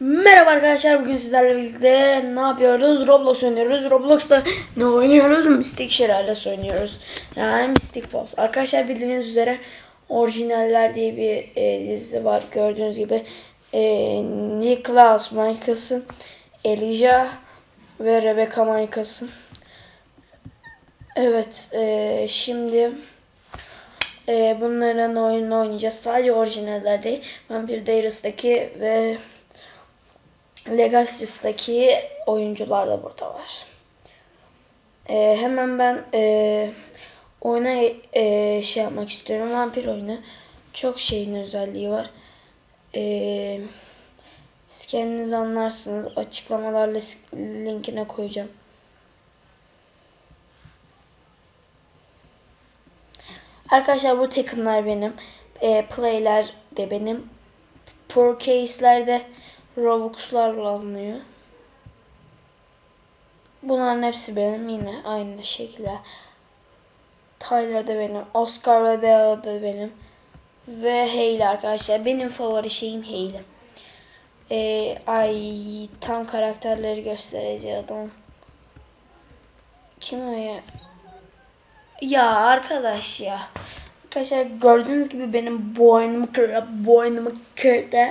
Merhaba arkadaşlar bugün sizlerle birlikte ne yapıyoruz? Roblox oynuyoruz. Roblox'ta ne oynuyoruz? Mystic Şelalesi oynuyoruz. Yani Mystic Falls. Arkadaşlar bildiğiniz üzere Orijinaller diye bir e, dizi var. Gördüğünüz gibi e, Nicholas Michaelson, Elijah ve Rebecca Michaelson. Evet e, şimdi e, bunların oyununu oynayacağız. Sadece orijinaller değil. Vampire Diaries'daki ve Legacy'daki oyuncular da burada var. Ee, hemen ben e, oyuna e, şey yapmak istiyorum. Vampir oyunu. Çok şeyin özelliği var. Ee, siz kendiniz anlarsınız. Açıklamalarla linkine koyacağım. Arkadaşlar bu Tekken'lar benim. E, play'ler de benim. Pro case'ler de Robux'larla alınıyor. Bunların hepsi benim yine aynı şekilde. Tyler da benim. Oscar ve Bella da benim. Ve Hayley arkadaşlar. Benim favori şeyim Hayley. Ee, ay tam karakterleri göstereceğim. Kim o ya? Ya arkadaş ya. Arkadaşlar gördüğünüz gibi benim boynumu kırdı. Boynumu kırdı.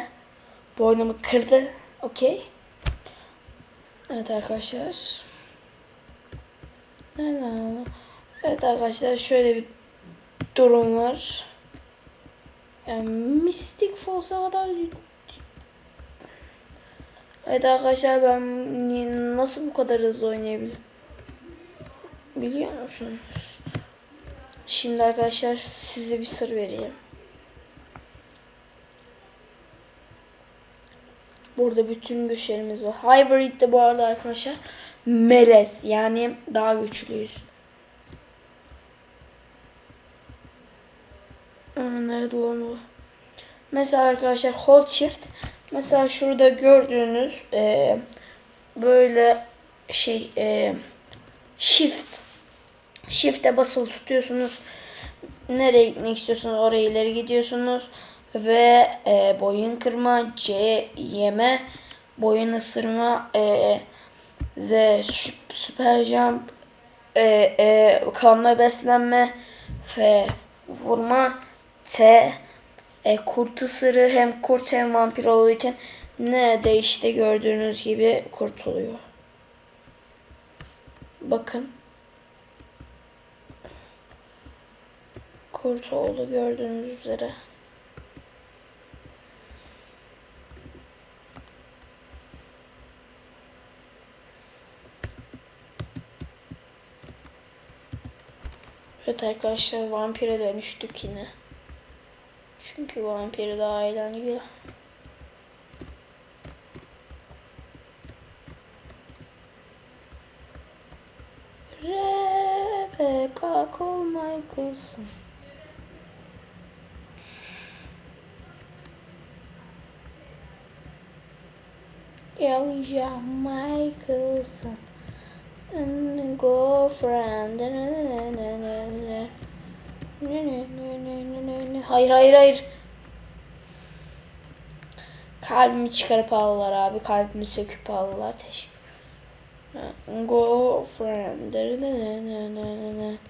Boynumu kırdı. Okey. Evet arkadaşlar. Evet arkadaşlar şöyle bir durum var. Yani Mystic Falls'a kadar Evet arkadaşlar ben nasıl bu kadar hızlı oynayabilirim? Biliyor musunuz? Şimdi arkadaşlar size bir sır vereceğim. Burada bütün güçlerimiz var. Hybrid de bu arada arkadaşlar melez yani daha güçlüyüz. Nerede lan bu? Mesela arkadaşlar hold shift. Mesela şurada gördüğünüz e, böyle şey e, shift shift'e basılı tutuyorsunuz. Nereye gitmek istiyorsunuz oraya ileri gidiyorsunuz ve e, boyun kırma, C yeme, boyun ısırma, e, Z süper jump, e, e, kanla beslenme, F vurma, T e, kurt ısırı hem kurt hem vampir olduğu için ne de işte gördüğünüz gibi kurt oluyor. Bakın. Kurt oldu gördüğünüz üzere. Evet arkadaşlar vampire dönüştük yine. Çünkü vampir daha eğlenceli. Rebecca Cole Michaelson. Elijah Michaelson. And girlfriend. Hayır hayır hayır. Kalbimi çıkarıp aldılar abi. Kalbimi söküp aldılar. Teşekkür. Girlfriend. Girlfriend.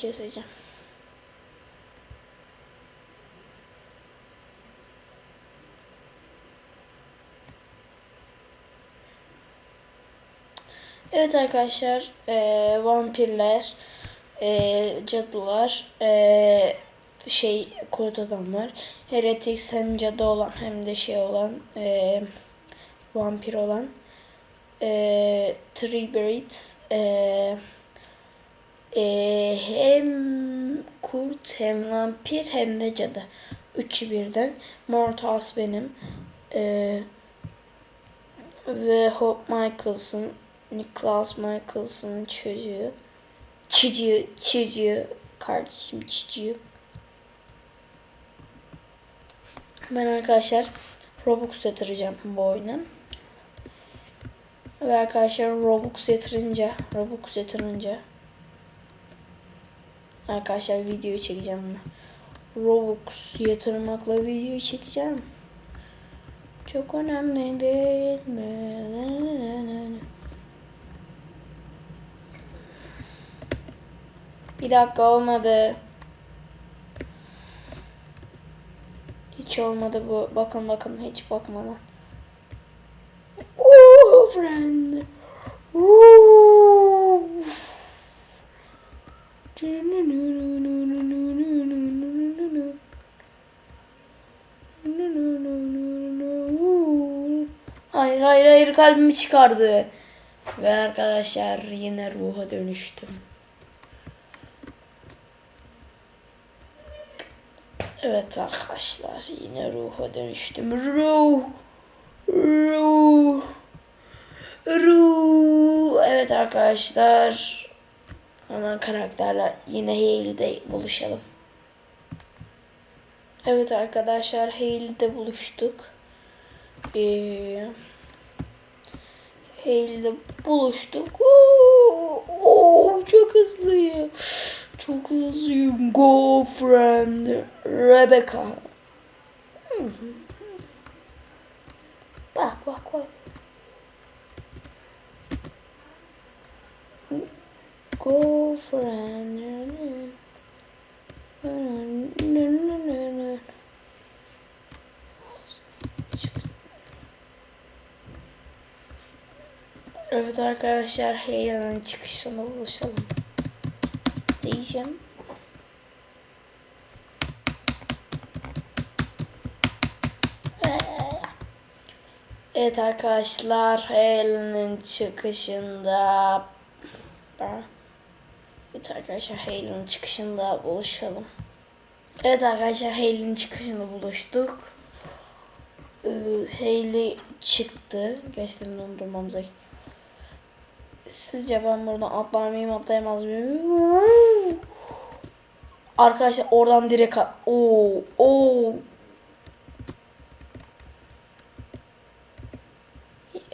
Keseceğim. Evet arkadaşlar, eee, vampirler e, cadılar, e, şey kurt adamlar, heretics hem cadı olan hem de şey olan e, vampir olan e, Three Birds e, e, hem kurt hem vampir hem de cadı. Üçü birden. Mortas benim. E, ve Hope Michaels'ın Nicholas Michaels'ın çocuğu. Çocuğu, çocuğu, kardeşim çocuğu. Ben arkadaşlar Robux yatıracağım bu oyuna. Ve arkadaşlar Robux yatırınca, Robux yatırınca arkadaşlar videoyu çekeceğim. Robux yatırmakla videoyu çekeceğim. Çok önemli değil mi? Bir dakika olmadı. Hiç olmadı bu. Bakın bakın hiç bakmadan. Oh friend. Oh. Hayır hayır hayır kalbimi çıkardı. Ve arkadaşlar yine ruha dönüştüm. Evet arkadaşlar yine ruha dönüştüm. Ruh. Ruh. Ruh. Evet arkadaşlar. Hemen karakterler yine Hayley'de buluşalım. Evet arkadaşlar Hayley'de buluştuk. Ee, Hayley'de buluştuk. Oo, oo, çok hızlıyım. Çok hızlıyım. Go friend. Rebecca. Bak bak bak. Go friend. Evet arkadaşlar Heyla'nın çıkışına buluşalım. Diyeceğim. Evet arkadaşlar Heyla'nın çıkışında Evet arkadaşlar Hayley'nin çıkışında buluşalım. Evet arkadaşlar Hayley'nin çıkışında buluştuk. Ee, Hayley çıktı. Gerçekten dondurmamıza. Sizce ben buradan atlar mıyım atlayamaz mıyım? Arkadaşlar oradan direkt at. Oo, oo.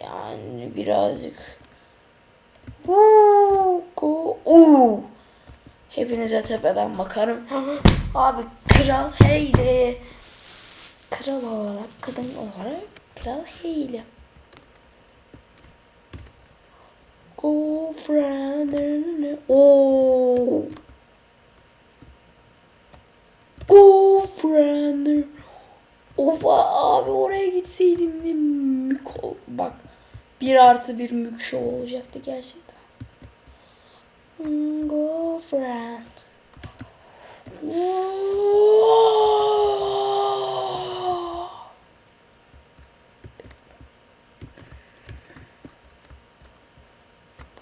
Yani birazcık. Oo. Oo. Hepinize tepeden bakarım. Abi kral Hayley. Kral olarak, kadın olarak kral Hayley. Go friend. Oo. Go friend. Of abi oraya gitseydim ne mük. Bak bir artı bir mük show olacaktı gerçekten. Hmm, Go friend.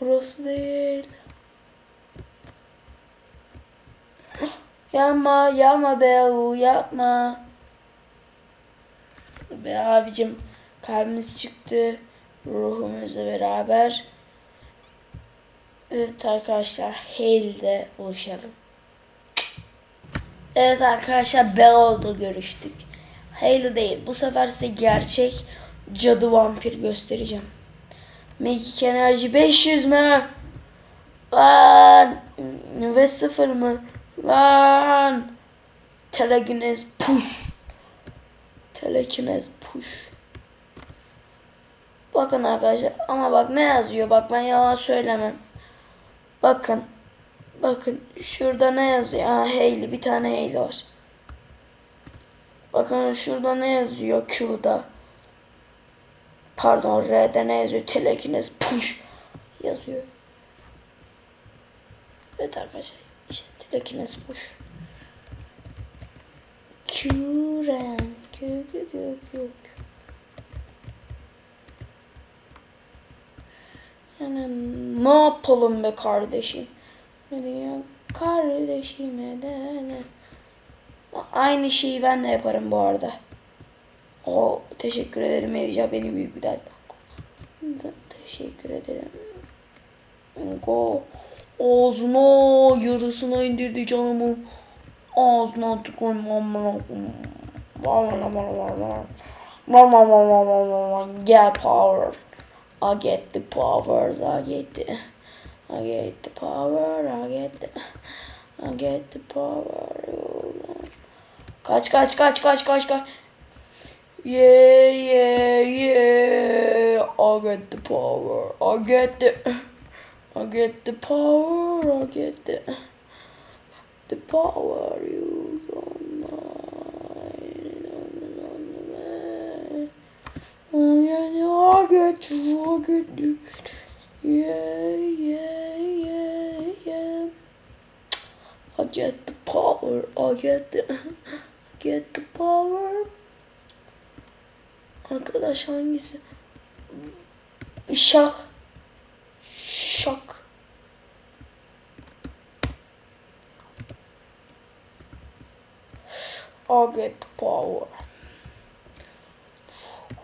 Burası değil. Yapma, yapma be o, yapma. Be abicim, kalbimiz çıktı. Ruhumuzla beraber. Evet arkadaşlar, Hale'de buluşalım. Evet arkadaşlar, Beo'da görüştük. Hale değil, bu sefer size gerçek cadı vampir göstereceğim. Magic enerji 500 mü? Lan ve sıfır mı? Lan Telekinez push. Telekinez push. Bakın arkadaşlar ama bak ne yazıyor bak ben yalan söylemem. Bakın. Bakın şurada ne yazıyor? Ha Hayley bir tane Hayley var. Bakın şurada ne yazıyor Q'da. Pardon R'de ne yazıyor? Telekinez push yazıyor. Evet arkadaşlar. İşte telekinez boş. Küren. Kök kök kök kök. Yani ne yapalım be kardeşim? Beni ya kardeşime de ne? Aynı şeyi ben de yaparım bu arada. O teşekkür ederim Erica beni büyük bir dert. Teşekkür ederim. Go. Ağzına yarısına indirdi canımı. Ağzına tükürmem. Get power. I get the powers. I get the. I get the power. I get the. I get the power. Kaç kaç kaç kaç kaç kaç. Yeah yeah yeah. I get the power. I get the. I get the power. I get the. The power you don't mind. Oh yeah, yeah, I get you. I get. Yeah yeah yeah yeah. I get the power. I get the. I get the power. Arkadaş hangisi? Şak. Şak. The power.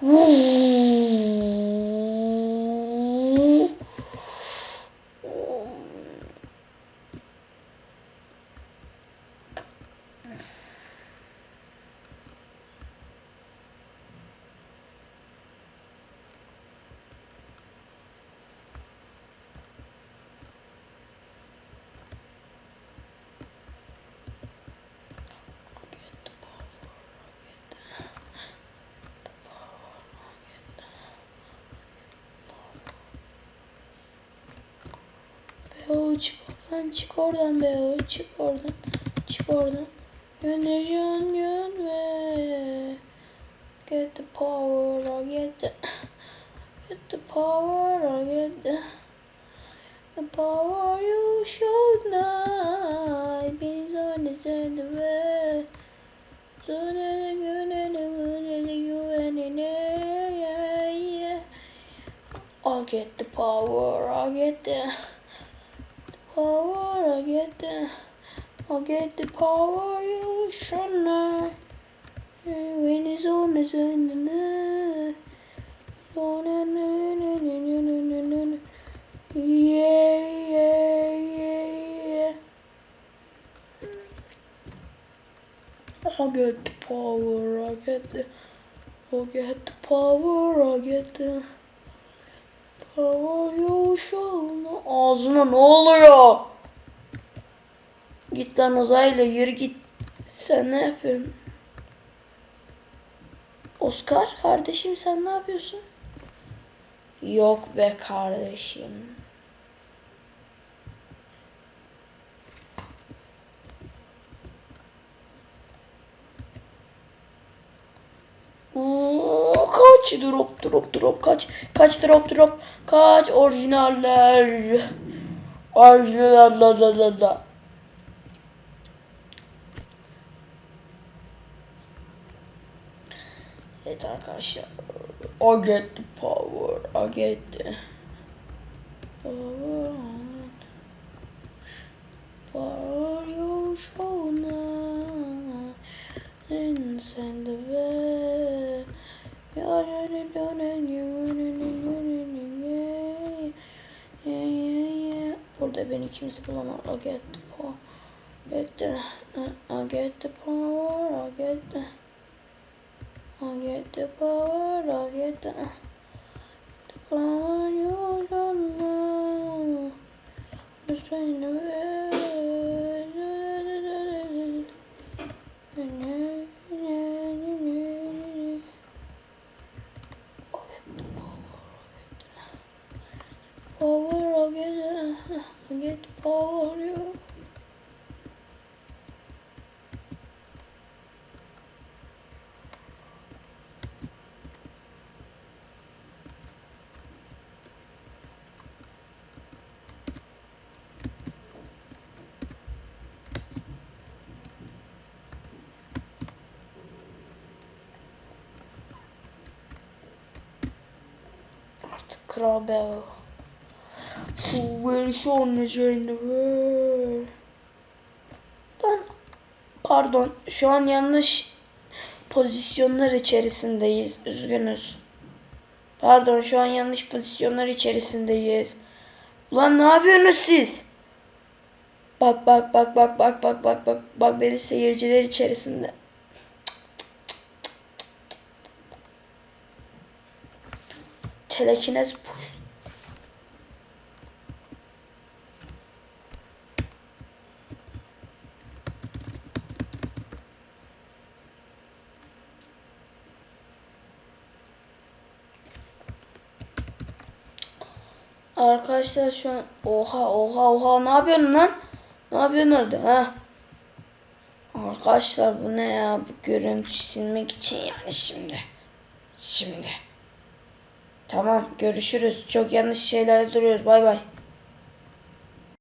Beo çık oradan çık oradan Beo çık oradan çık oradan. Yöneceksin yön ve get the power I get the get the power I get the the power you should know beni zone zone ve zone güvenene güvenene güvenene yeah yeah. I get the power I get the power, I get the, I get the power you should know. When it's on it's on the sun, yeah, yeah, yeah, yeah. I get the power, I get the, I get the power, I get the. Power show. Ağzına ne oluyor? Git lan uzayla yürü git. Sen ne yapıyorsun? Oscar kardeşim sen ne yapıyorsun? Yok be kardeşim. Oo, kaç drop drop drop kaç kaç drop drop kaç orijinaller. Orijinaller Evet arkadaşlar I get the power I get the power. Power you show now send the way Burada beni kimse bulamaz. I get the power. Get the, I get the power. I get the, I get the power. I get the, the power you don't know. Just trying to for you. Krobel. Where is on the? Lan pardon şu an yanlış pozisyonlar içerisindeyiz. Üzgünüz. Pardon şu an yanlış pozisyonlar içerisindeyiz. Ulan ne yapıyorsunuz siz? Bak bak bak bak bak bak bak bak bak beni seyirciler içerisinde. Telekinez push. Arkadaşlar şu an oha oha oha ne yapıyorsun lan? Ne yapıyorsun orada ha? Arkadaşlar bu ne ya? Bu görüntü silmek için yani şimdi. Şimdi. Tamam görüşürüz. Çok yanlış şeylerde duruyoruz. Bay bay.